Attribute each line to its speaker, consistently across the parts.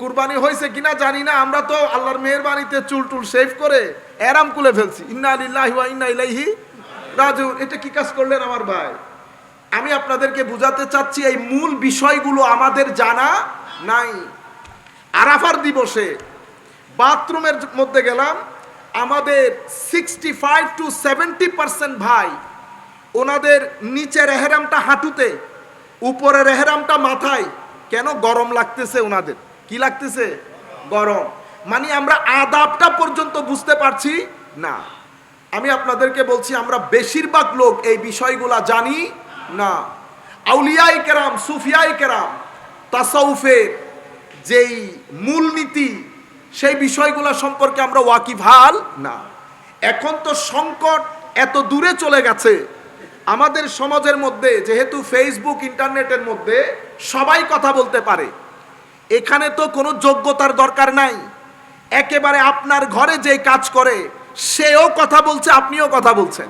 Speaker 1: কুরবানি হয়েছে কিনা জানি না, আমরা তো আল্লাহর মেহরবানিতে চুল টুল শেভ করে এরাম কুলে ফেলছি। ইন্না লিল্লাহি ওয়া ইন্না ইলাইহি রাজিউন এটা কি কাজ করলেন আমার ভাই? আমি আপনাদেরকে বুঝাতে চাচ্ছি, এই মূল বিষয়গুলো আমাদের জানা নাই। আরাফার দিবসে বাথরুমের মধ্যে গেলাম, আমাদের sixty five to seventy percent ভাই ওনাদের নিচের এহেরামটা হাঁটুতে, উপরের এহেরামটা মাথায়, কেন গরম লাগতেছে ওনাদের? কি লাগতেছে? গরম। মানে আমরা আদাবটা পর্যন্ত বুঝতে পারছি? না। আমি আপনাদেরকে বলছি, আমরা বেশিরভাগ লোক এই বিষয়গুলা জানি? না। আউলিয়াই কেরাম, সুফিয়াই কেরাম তাসাউফের যেই মূলনীতি, সেই বিষয়গুলো সম্পর্কে আমরা ওয়াকিবহাল না। এখন তো সংকট এত দূরে চলে গেছে। আমাদের সমাজের মধ্যে, যেহেতু ফেসবুক ইন্টারনেটের মধ্যে সবাই কথা বলতে পারে। এখানে তো কোনো যোগ্যতার দরকার নাই। একেবারে আপনার ঘরে যে কাজ করে, সেও কথা বলছে, আপনিও কথা বলছেন।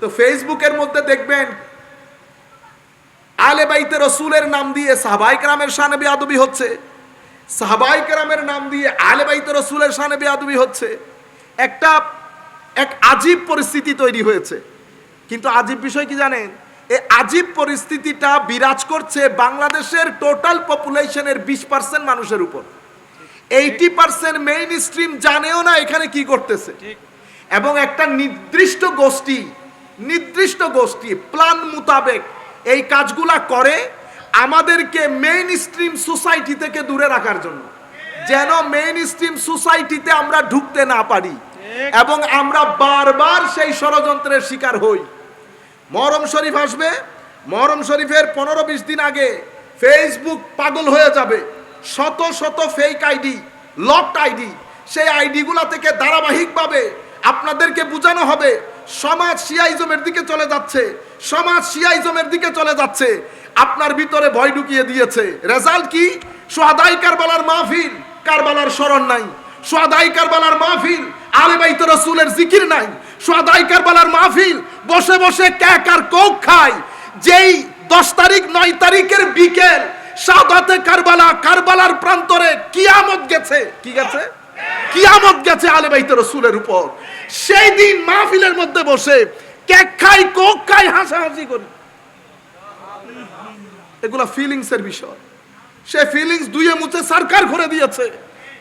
Speaker 1: তো ফেসবুকের মধ্যে দেখবেন আলে বাইতে রসুলের নাম দিয়ে সাহাবাই কেরামের শানে বেয়াদবি হচ্ছে। সাহাবাই কেরামের নাম দিয়ে আলে বাইতে রসুলের শানে বেয়াদবি হচ্ছে। একটা, এক আজীব পরিস্থিতি তৈরি হয়েছে। কিন্তু আজীব বিষয় কি জানেন? এই আজীব পরিস্থিতিটা বিরাজ করছে বাংলাদেশের টোটাল পপুলেশনের বিশ পার্সেন্ট মানুষের উপর। এইটি পার্সেন্ট মেইন স্ট্রিম জানেও না এখানে কি করতেছে এবং একটা নির্দিষ্ট গোষ্ঠী নির্দিষ্ট গোষ্ঠী প্ল্যান মোতাবেক এই কাজগুলা করে আমাদেরকে মেইন স্ট্রিম সোসাইটি থেকে দূরে রাখার জন্য। যেন মেইন স্ট্রিম সোসাইটিতে আমরা ঢুকতে না পারি। এবং আমরা বারবার সেই ষড়যন্ত্রের শিকার হই। মহরম শরীফ আসবে। মহরম শরীফের পনেরো বিশ দিন আগে ফেসবুক পাগল হয়ে যাবে। শত শত ফেক আইডি লকড আইডি সেই আইডিগুলা থেকে ধারাবাহিকভাবে আপনাদেরকে বোঝানো হবে। সমাজ শিয়াইজমের দিকে চলে যাচ্ছে। সমাজ শিয়াইজমের দিকে চলে যাচ্ছে। আপনার ভিতরে ভয় ঢুকিয়ে দিয়েছে। রেজাল্ট কি? সোহাদাই কারবালার মাহফিল, কারবালার স্মরণ নাই। সোহাদাই কারবালার মাহফিল, আলে রসুলের জিকির নাই। সোহাদাই কারবালার মাহফিল, বসে বসে ক্যাক আর কোক খায় যেই দশ তারিখ, নয় তারিখের বিকেল, সাদাতে কারবালা, কারবালার প্রান্তরে কিয়ামত গেছে। কি গেছে? কিয়ামত গেছে আলে বাইত রসুলের উপর। সেই দিন মাহফিলের মধ্যে বসে কেক খাই, কোক খাই, হাসাহাসি করি। এগুলা ফিলিংস এর বিষয়। সে ফিলিংস দুইয়ে মুছে, সরকার করে দিয়েছে।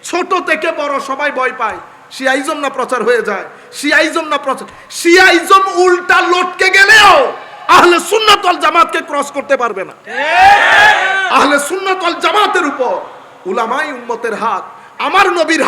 Speaker 1: ছোট থেকে বড় সবাই ভয় পায়। শিয়াইজম না প্রচার হয়ে যায় শিয়াইজম না প্রচার শিয়াইজম উল্টা লটকে গেলেও আহলে সুন্নাতল জামাতকে ক্রস করতে পারবে না। আহলে সুন্নাতল জামাতের উপর উলামাই উম্মতের হাত আমার নবীর হাত